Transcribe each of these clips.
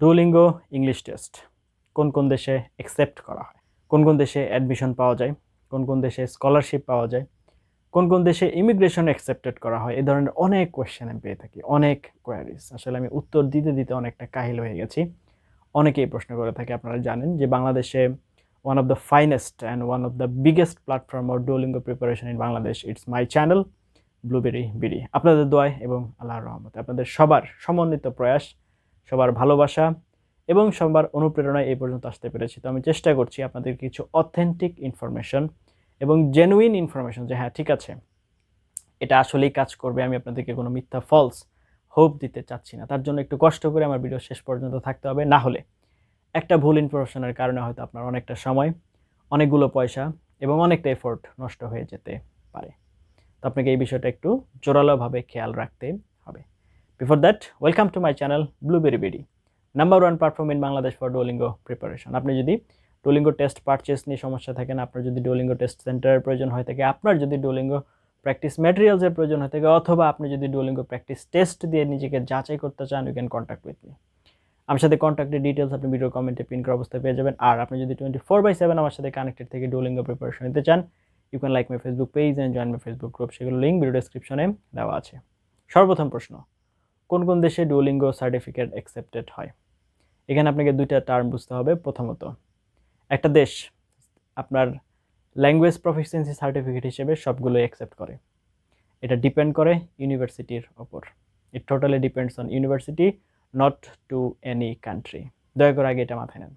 Duolingo English test কোন কোন দেশে অ্যাকসেপ্ট করা হয়? কোন কোন দেশে অ্যাডমিশন পাওয়া যায়? কোন কোন দেশে স্কলারশিপ পাওয়া যায়? কোন কোন দেশে ইমিগ্রেশন অ্যাকসেপ্টেড করা হয়? এ ধরনের অনেক কোয়েশ্চেন আমি পেয়ে থাকি, অনেক কোয়ারিজ আসলে আমি উত্তর দিতে দিতে অনেকটা কাহিল হয়ে গেছি। অনেকেই প্রশ্ন করে থাকে, আপনারা জানেন যে বাংলাদেশে one of the finest and one of the biggest platform or Duolingo preparation in Bangladesh it's my channel Blueberry BD আপনাদের দোয়ায় এবং আল্লাহর রহমতে আপনাদের সবার সমন্বিত প্রয়াস সবার ভালোবাসা এবং সবার অনুপ্রেরণায় এই পর্যন্ত আসতে পেরেছি। তো আমি চেষ্টা করছি আপনাদের কিছু অথেন্টিক ইনফরমেশন এবং জেনুইন ইনফরমেশন যে হ্যাঁ ঠিক আছে, এটা আসলেই কাজ করবে, আমি আপনাদেরকে কোনো মিথ্যা ফলস হোপ দিতে চাচ্ছি না। তার জন্য একটু কষ্ট করে আমার ভিডিও শেষ পর্যন্ত থাকতে হবে। না হলে একটা ভুল ইনফরমেশনের কারণে হয়তো আপনার অনেকটা সময়, অনেকগুলো পয়সা এবং অনেকটা এফোর্ট নষ্ট হয়ে যেতে পারে। তো আপনাকে এই বিষয়টা একটু জোরালোভাবে খেয়াল রাখতে before that welcome to my channel Blueberry BD number one platform in Bangladesh for Duolingo preparation আপনি যদি ডোলিঙ্গো টেস্ট পারচেস নিয়ে সমস্যা থাকেন, আপনার যদি ডোলিঙ্গো টেস্ট সেন্টারের প্রয়োজন হয়ে থাকে, আপনার যদি ডোলিঙ্গো প্র্যাকটিস ম্যাটেরিয়ালসের প্রয়োজন হয়ে থাকে, অথবা আপনি যদি ডোলিঙ্গো প্র্যাকটিস টেস্ট দিয়ে নিজেকে যাচাই করতে চান you can contact with me আমার সাথে কন্ট্যাক্টের ডিটেলস আপনি ভিডিও কমেন্টে পিন করা অবস্থায় পেয়ে যাবেন। আর আপনি যদি টোয়েন্টি ফোর বাই সেভেন আমার সাথে কানেক্টেড থেকে ডোলিঙ্গো প্রিপারেশন নিতে চান you can like my Facebook page and join my Facebook group সেগুলো লিঙ্ক ভিডিও ডেসক্রিপশনে দেওয়া আছে। সর্বপ্রথম প্রশ্ন কোন কোন দেশে ডুওলিঙ্গো সার্টিফিকেট অ্যাকসেপ্টেড হয়? এখানে আপনাকে দুইটা টার্ম বুঝতে হবে। প্রথমত, একটা দেশ আপনার ল্যাঙ্গুয়েজ প্রফিসিয়েন্সি সার্টিফিকেট হিসেবে সবগুলোই অ্যাকসেপ্ট করে। এটা ডিপেন্ড করে ইউনিভার্সিটির ওপর। It totally depends on university not to any country দয়া করে আগে এটা মাথায় নেন।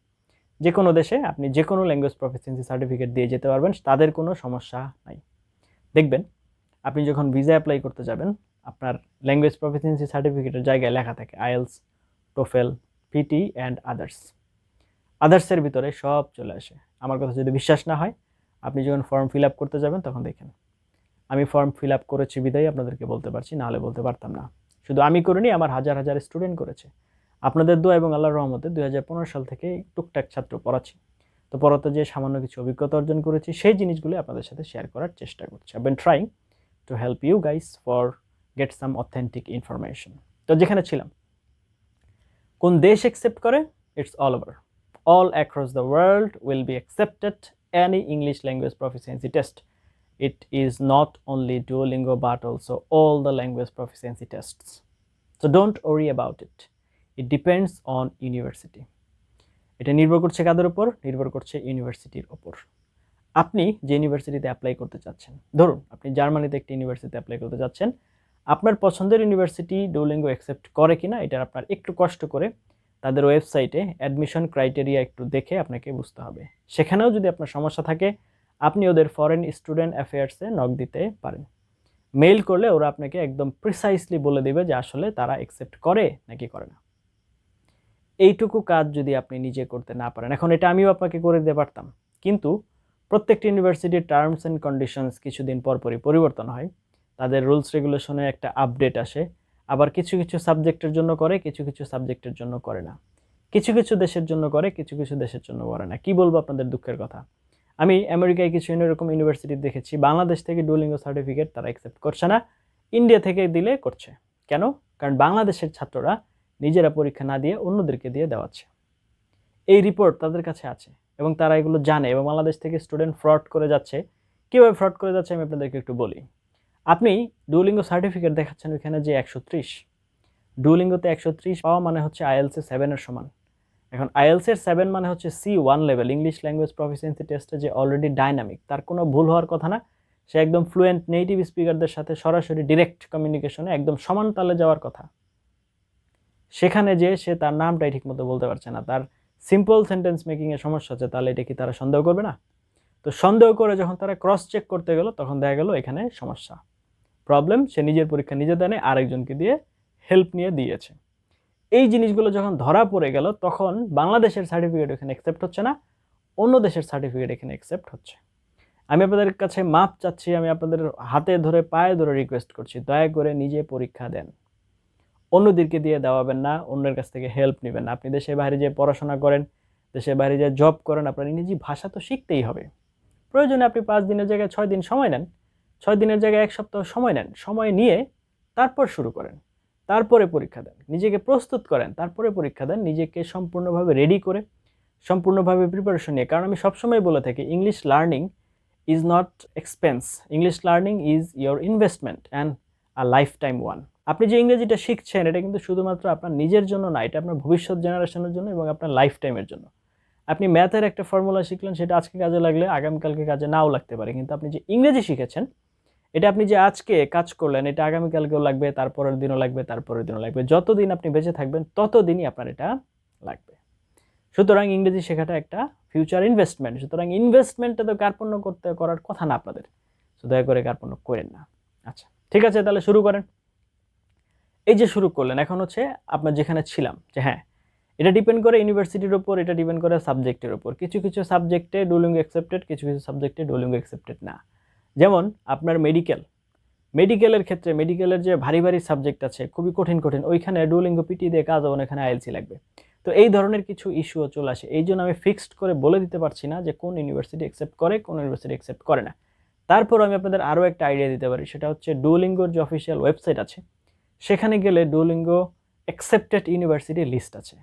যে কোনো দেশে আপনি যে কোনো ল্যাঙ্গুয়েজ প্রফিসিয়েন্সি সার্টিফিকেট দিয়ে যেতে পারবেন, তাদের কোনো সমস্যা নাই। দেখবেন, আপনি যখন ভিসা অ্যাপ্লাই করতে যাবেন আপনার ল্যাঙ্গুয়েজ প্রফিসিয়েন্সি সার্টিফিকেটের জায়গায় লেখা থাকে IELTS TOEFL PTE and others আদার্সের ভিতরে সব চলে আসে। আমার কথা যদি বিশ্বাস না হয়, আপনি যখন ফর্ম ফিল আপ করতে যাবেন তখন দেখেন আমি ফর্ম ফিল আপ করেছি, বিদায় আপনাদেরকে বলতে পারছি নাহলে বলতে পারতাম না। শুধু আমি করিনি, আমার হাজার হাজার স্টুডেন্ট করেছে। আপনাদের দোয়া এবং আল্লাহর রহমতে দু হাজার পনেরো সাল থেকে টুকটাক ছাত্র পড়াচ্ছি। তো পড়াতে যে সামান্য কিছু অভিজ্ঞতা অর্জন করেছি, সেই জিনিসগুলো আপনাদের সাথে শেয়ার করার চেষ্টা করছি। I been trying to help you guys for get some authentic information তো যেখানে ছিলাম। কোন দেশ অ্যাকসেপ্ট করে? It's all over all across the world will be accepted any English language proficiency test it is not only Duolingo, but also all the language proficiency tests. So don't worry about it. It depends on university. এটা নির্ভর করছে কাদের উপর? নির্ভর করছে ইউনিভার্সিটির ওপর আপনি যে ইউনিভার্সিটিতে অ্যাপ্লাই করতে চাচ্ছেন, ধরুন আপনি জার্মানিতে একটি ইউনিভার্সিটিতে অ্যাপ্লাই করতে চাচ্ছেন আপনার পছন্দের ইউনিভার্সিটি ডোলিঙ্গো অ্যাকসেপ্ট করে কিনা এটা আপনার একটু কষ্ট করে তাদের ওয়েবসাইটে অ্যাডমিশন ক্রাইটেরিয়া একটু দেখে আপনাকে বুঝতে হবে। সেখানেও যদি আপনার সমস্যা থাকে, আপনি ওদের ফরেন স্টুডেন্ট অ্যাফেয়ার্সে নক দিতে পারেন। মেইল করলে ওরা আপনাকে একদম প্রিসাইসলি বলে দেবে যে আসলে তারা অ্যাকসেপ্ট করে নাকি করে না। এইটুকু কাজ যদি আপনি নিজে করতে না পারেন, এখন এটা আমিও আপনাকে করে দিতে পারতাম। কিন্তু প্রত্যেকটি ইউনিভার্সিটির টার্মস অ্যান্ড কন্ডিশনস কিছুদিন পরপরই পরিবর্তন হয়। তাদের রুলস রেগুলেশনে একটা আপডেট আসে, আবার কিছু কিছু সাবজেক্টের জন্য করে, কিছু কিছু সাবজেক্টের জন্য করে না। কিছু কিছু দেশের জন্য করে, কিছু কিছু দেশের জন্য করে না। কি বলব আপনাদের দুঃখের কথা? আমি আমেরিকায় কিছু এরকম ইউনিভার্সিটি দেখেছি, বাংলাদেশ থেকে ডুলিঙ্গো সার্টিফিকেট তারা অ্যাকসেপ্ট করছে না ইন্ডিয়া থেকে দিলে করছে। কেন? কারণ বাংলাদেশের ছাত্ররা নিজেরা পরীক্ষা না দিয়ে অন্যদেরকে দিয়ে দেওয়াচ্ছে। এই রিপোর্ট তাদের কাছে আছে এবং তারা এগুলো জানে এবং বাংলাদেশ থেকে স্টুডেন্ট ফ্রড করে যাচ্ছে। কীভাবে ফ্রড করে যাচ্ছে আমি আপনাদেরকে একটু বলি। আপনি ডুলিঙ্গো সার্টিফিকেট দেখাচ্ছেন ওইখানে যে একশো ত্রিশ। ডুলিঙ্গোতে একশো ত্রিশ পাওয়া মানে হচ্ছে আইএলসে সেভেনের সমান। এখন আইএলসের সেভেন মানে হচ্ছে C one level English language proficiency টেস্টে যে অলরেডি ডাইনামিক তার কোনো ভুল হওয়ার কথা না। সে একদম ফ্লুয়েন্ট নেটিভ স্পিকারদের সাথে সরাসরি ডিরেক্ট কমিউনিকেশনে একদম সমান তালে যাওয়ার কথা। সেখানে যে সে তার নামটাই ঠিকমতো বলতে পারছে না, তার সিম্পল সেন্টেন্স মেকিংয়ে সমস্যা আছে, তাহলে এটা কি তারা সন্দেহ করবে না? তো সন্দেহ করে যখন তারা ক্রস চেক করতে গেল, তখন দেখা গেল এখানে সমস্যা। প্রবলেম সে নিজের পরীক্ষা নিজে দেয় আরেকজনকে দিয়ে হেল্প নিয়ে দিয়েছে। এই জিনিসগুলো যখন ধরা পড়ে গেল, তখন বাংলাদেশের সার্টিফিকেট এখানে অ্যাকসেপ্ট হচ্ছে না, অন্য দেশের সার্টিফিকেট এখানে অ্যাকসেপ্ট হচ্ছে। আমি আপনাদের কাছে মাপ চাচ্ছি, আমি আপনাদের হাতে ধরে, পায়ে ধরে রিকোয়েস্ট করছি, দয়া করে নিজে পরীক্ষা দেন। অন্যদেরকে দিয়ে দেওয়াবেন না, অন্যের কাছ থেকে হেল্প নেবেন না। আপনি দেশের বাইরে যে পড়াশোনা করেন, দেশের বাইরে যে জব করেন, আপনার ইংরেজি ভাষা তো শিখতেই হবে। প্রয়োজনে আপনি পাঁচ দিনের জায়গায় ছয় দিন সময় নেন। ছয় দিনের জায়গায় এক সপ্তাহ সময় নেন, সময় নিয়ে তারপর শুরু করেন। তারপরে পরীক্ষা দেন, নিজেকে প্রস্তুত করেন, তারপরে পরীক্ষা দেন, নিজেকে সম্পূর্ণভাবে রেডি করে, সম্পূর্ণভাবে প্রিপারেশন নিয়ে। কারণ আমি সবসময় বলে থাকি English learning is not expense English learning is your investment and a life time one আপনি যে ইংরেজিটা শিখছেন, এটা কিন্তু শুধুমাত্র আপনার নিজের জন্য না, এটা আপনার ভবিষ্যৎ জেনারেশনের জন্য এবং আপনার লাইফ টাইমের জন্য। আপনি ম্যাথের একটা ফর্মুলা শিখলেন, সেটা আজকে কাজে লাগলে আগামীকালকে কাজে নাও লাগতে পারে, কিন্তু আপনি যে ইংরেজি শিখেছেন এটা আপনি যে আজকে কাজ করলেন, এটা আগামীকালকেও লাগবে, তারপরের দিনও লাগবে, তারপরের দিনও লাগবে। যতদিন আপনি বেঁচে থাকবেন, ততদিনই আপনার এটা লাগবে। সুতরাং ইংরেজি শেখাটা একটা ফিউচার ইনভেস্টমেন্ট সুতরাং ইনভেস্টমেন্টটা তো কার্পণ্য করতে, করার কথা না আপনাদের। তো দয়া করে কার্পণ্য করেন না। আচ্ছা ঠিক আছে, তাহলে শুরু করেন। এই যে শুরু করলেন, এখন হচ্ছে আপনার যেখানে ছিলাম, যে হ্যাঁ এটা ডিপেন্ড করে ইউনিভার্সিটির ওপর এটা ডিপেন্ড করে সাবজেক্টের ওপর কিছু কিছু সাবজেক্টে ডুলিং অ্যাকসেপ্টেড কিছু কিছু সাবজেক্টে ডুলিং অ্যাকসেপ্টেড না। যেমন আপনার মেডিকেল মেডিকেলের ক্ষেত্রে মেডিকেলের যে ভারী ভারী সাবজেক্ট আছে, খুবই কঠিন কঠিন, ওইখানে ডুলিঙ্গো পিটি দিয়ে কাজ হবে এখানে আইএলসি লাগবে। তো এই ধরনের কিছু ইস্যুও চলে আসে। এই জন্য আমি ফিক্সড করে বলে দিতে পারছি না যে কোন ইউনিভার্সিটি অ্যাকসেপ্ট করে, কোন ইউনিভার্সিটি অ্যাকসেপ্ট করে না। তারপর আমি আপনাদের আরও একটা আইডিয়া দিতে পারি, সেটা হচ্ছে ডুলিঙ্গোর যে অফিসিয়াল ওয়েবসাইট আছে, সেখানে গেলে ডুলিঙ্গো অ্যাকসেপ্টেড ইউনিভার্সিটি লিস্ট আছে।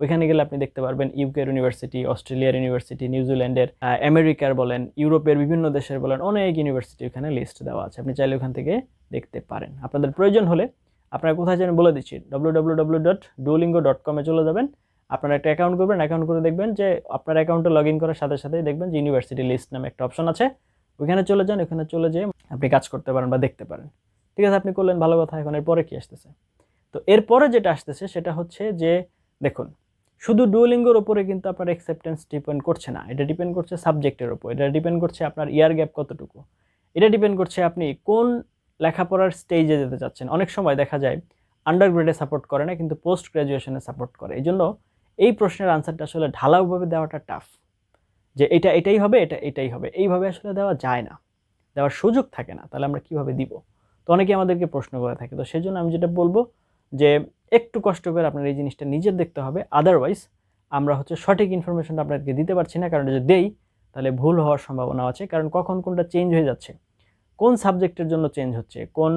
ওইখানে গেলে আপনি দেখতে পারবেন ইউকের ইউনিভার্সিটি অস্ট্রেলিয়ার ইউনিভার্সিটি নিউজিল্যান্ডের আমেরিকার বলেন ইউরোপের বিভিন্ন দেশের বলেন, অনেক ইউনিভার্সিটি ওখানে লিস্ট দেওয়া আছে। আপনি চাইলে ওখান থেকে দেখতে পারেন। আপনাদের প্রয়োজন হলে আপনারা কোথায় যেন বলে দিচ্ছি W W W dot dot চলে যাবেন। আপনারা একটা অ্যাকাউন্ট করবেন অ্যাকাউন্ট করে দেখবেন যে আপনার অ্যাকাউন্টে লগ ইন করার সাথে সাথেই দেখবেন যে ইউনিভার্সিটি লিস্ট নামে একটা অপশন আছে। ওইখানে চলে যান ওখানে চলে যেয়ে আপনি কাজ করতে পারেন বা দেখতে পারেন। ঠিক আছে, আপনি করলেন, ভালো কথা, এখন এরপরে কি আসতেছে? তো এরপরে যেটা আসতেছে সেটা হচ্ছে যে, দেখুন শুধু ডুয়োলিঙ্গোর ওপরে কিন্তু আপনার অ্যাকসেপ্টেন্স ডিপেন্ড করছে না। এটা ডিপেন্ড করছে সাবজেক্টের ওপর এটা ডিপেন্ড করছে আপনার ইয়ার গ্যাপ কতটুকু। এটা ডিপেন্ড করছে আপনি কোন লেখাপড়ার স্টেজে যেতে চাচ্ছেন। অনেক সময় দেখা যায় আন্ডার গ্রেডে সাপোর্ট করে না, কিন্তু পোস্ট গ্র্যাজুয়েশনে সাপোর্ট করে। এই জন্য এই প্রশ্নের আনসারটা আসলে ঢালাওভাবে দেওয়াটা টাফ যে এটা এটাই হবে, এটা এটাই হবে। এইভাবে আসলে দেওয়া যায় না। দেওয়ার সুযোগ থাকে না। তাহলে আমরা কীভাবে দিব? তো অনেকে আমাদেরকে প্রশ্ন করে থাকে। তো সেই জন্য আমি যেটা বলব যে একটু কষ্ট করে আপনার এই জিনিসটা নিজের দেখতে হবে। আদারওয়াইজ আমরা হচ্ছে সঠিক ইনফরমেশনটা আপনাদেরকে দিতে পারছি না, কারণ যদি দেই, তাহলে ভুল হওয়ার সম্ভাবনা আছে। কারণ কখন কোনটা চেঞ্জ হয়ে যাচ্ছে, কোন সাবজেক্টের জন্য চেঞ্জ হচ্ছে, কোন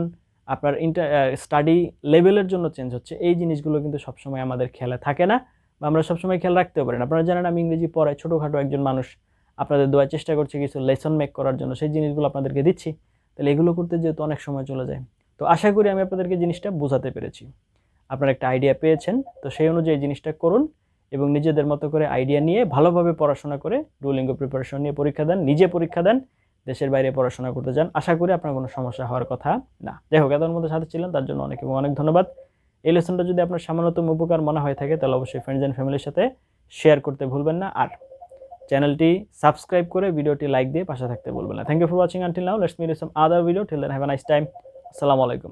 আপনার ইন্টার স্টাডি লেভেলের জন্য চেঞ্জ হচ্ছে, এই জিনিসগুলো কিন্তু সবসময় আমাদের খেয়ালে থাকে না বা আমরা সবসময় খেয়াল রাখতেও পারি না। আপনারা জানেন আমি ইংরেজি পড়াই, ছোটোখাটো একজন মানুষ, আপনাদের দেওয়ার চেষ্টা করছি কিছু লেসন মেক করার জন্য, সেই জিনিসগুলো আপনাদেরকে দিচ্ছি। তাহলে এগুলো করতে যেহেতু অনেক সময় চলে যায়। তো আশা করি আমি আপনাদেরকে জিনিসটা বোঝাতে পেরেছি। আপনারা একটা আইডিয়া পেয়েছেন, তো সেই অনুযায়ী জিনিসটা করুন এবং নিজেদের মতো করে আইডিয়া নিয়ে ভালোভাবে পড়াশোনা করে ডুলিঙ্গ প্রিপারেশন নিয়ে পরীক্ষা দেন, নিজে পরীক্ষা দেন, দেশের বাইরে পড়াশোনা করতে যান। আশা করি আপনার কোনো সমস্যা হওয়ার কথা না। যাই হোক এতর মধ্যে সাথে ছিলেন, তার জন্য অনেক এবং অনেক ধন্যবাদ। এই লেসনটা যদি আপনার সামান্যতম উপকার মনে হয়ে থাকে, তাহলে অবশ্যই ফ্রেন্ডস অ্যান্ড ফ্যামিলির সাথে শেয়ার করতে ভুলবেন না। আর চ্যানেলটি সাবস্ক্রাইব করে ভিডিওটি লাইক দিয়ে পাশে থাকতে ভুলবেন না। Thank you for watching until now let's meet some other video till then have a nice time আসসালামু আলাইকুম।